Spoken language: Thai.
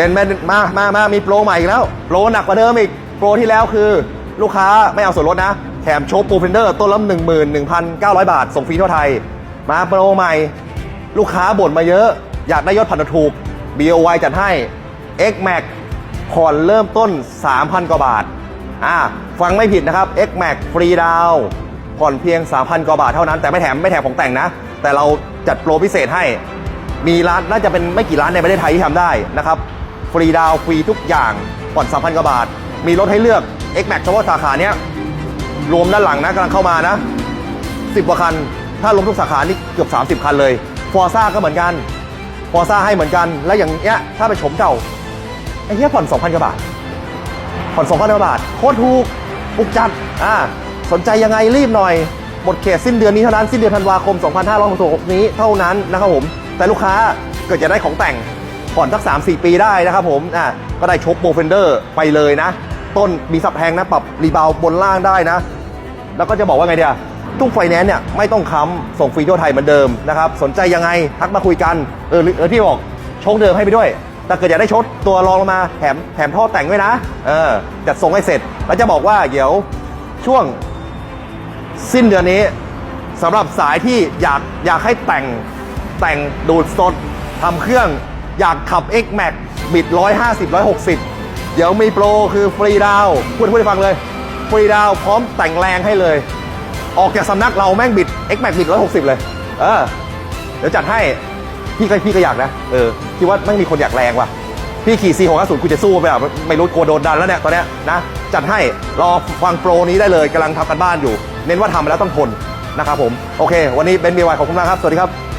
เป็นแม่มา มา มา มีโปรใหม่อีกแล้ว โปรหนักกว่าเดิมอีก โปรที่แล้วคือ ลูกค้าไม่เอาส่วนลดนะ แถมโชคปูเฟนเดอร์ต้นละ11,900 บาท ส่งฟรีทั่วไทย มาโปรใหม่ ลูกค้าบ่นมาเยอะ อยากได้ยอดผ่อนถูก BOY จัดให้ X Max ผ่อนเริ่มต้น 3,000 กว่าบาท อ่า ฟังไม่ผิดนะครับ X Max ฟรีดาวผ่อนเพียง 3,000 กว่าบาทเท่านั้น แต่ไม่แถมไม่แถมของแต่งนะ แต่เราจัดโปรพิเศษให้ มีร้านน่าจะเป็นไม่กี่ร้านในประเทศไทยที่ทำได้นะครับ ฟรีดาวฟรีทุกอย่างผ่อน3,000กว่าบาท มีรถให้เลือก X Max เฉพาะสาขาเนี้ยรวมด้านหลังนะกำลังเข้ามานะ 10กว่าคัน ถ้ารวมทุกสาขานี่เกือบ 30 คันเลยฟอร์ซ่าก็เหมือนกันฟอร์ซ่าให้เหมือนกัน แล้วอย่างเงี้ยถ้าไปนโฉมเก่าไอ้เหี้ยผ่อน2,000กว่าบาทผ่อน2,000กว่าบาทโคตรถูกปุกจัดอ่าสนใจยังไงรีบหน่อย หมดเขตสิ้นเดือนนี้เท่านั้น สิ้นเดือนธันวาคม 2566 นี้เท่านั้นนะครับผม แต่ลูกค้าเกิดจะได้ของแต่ง ผ่อนสัก 3-4 ปีได้นะครับผมอ่าก็ได้ชกโบเฟนเดอร์ไปเลยนะ ต้นมีซับแพงนะ ปรับรีบาวบนล่างได้นะ แล้วก็จะบอกว่าไงเดียตู้ไฟแนนซ์เนี่ยไม่ต้องค้ำส่งฟรีทั่วไทยเหมือนเดิมนะครับ สนใจยังไงทักมาคุยกัน เออเออพี่บอกชคเดิมให้ไปด้วย แต่เกิดอยากได้ชดตัวรองลงมาแถมแถมท่อแต่งด้วยนะ เออจัดส่งให้เสร็จ แล้วจะบอกว่าเดี๋ยวช่วงสิ้นเดือนนี้สำหรับสายที่อยากอยากให้แต่งแต่งดูดสดทำเครื่อง อยากขับ X Max บิด 150 160 เดี๋ยวมีโปรคือฟรีดาวพูดให้พูดให้ฟังเลย ฟรีดาวพร้อมแต่งแรงให้เลย ออกจากสำนักเราแม่งบิด X Max บิด 160 เลย เออ เดี๋ยวจัดให้ พี่ก็พี่ก็อยากนะ เออคิดว่าไม่งมีคนอยากแรงว่ะ พี่ขี่ C 6 5 0คุณจะสู้ไปอะไม่รู้กลัวโดนดันแล้วเนี่ยตอนเนี้ยนะ จัดให้รอฟังโปรนี้ได้เลยกำลังทำกันบ้านอยู่ เน้นว่าทำแล้วต้องทนนะครับผม โอเค วันนี้เบนซ์บีวายขอบคุณมากครับ สวัสดีครับ